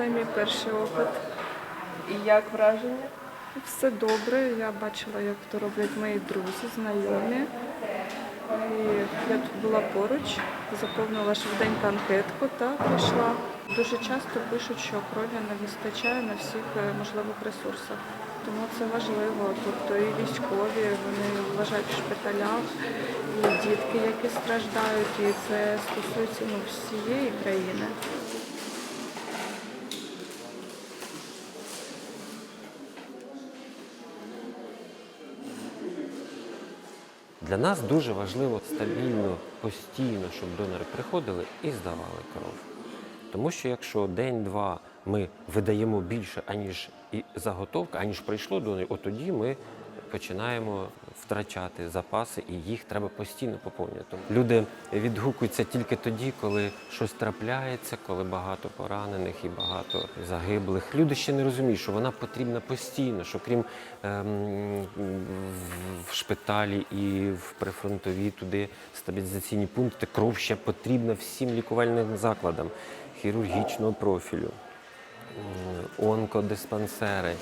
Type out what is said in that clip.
Це мій перший опит. І як враження? Все добре. Я бачила, як то роблять мої друзі, знайомі. І я тут була поруч, заповнила швиденько анкетку та прийшла. Дуже часто пишуть, що крові не вистачає на всіх е, можливих ресурсах. Тому це важливо. Тобто і військові вони лежать в шпиталях, і дітки, які страждають, і це стосується ну, всієї країни. Для нас дуже важливо стабільно, постійно, щоб донори приходили і здавали кров. Тому що якщо день-два ми видаємо більше, аніж і заготовка, аніж прийшло донорів, от тоді ми починаємо втрачати запаси, і їх треба постійно поповнювати. Люди відгукуються тільки тоді, коли щось трапляється, коли багато поранених і багато загиблих. Люди ще не розуміють, що вона потрібна постійно, що крім ем, в- шпиталі і в прифронтові туди стабілізаційні пункти, кров ще потрібна всім лікувальним закладам хірургічного профілю, онкодиспансери.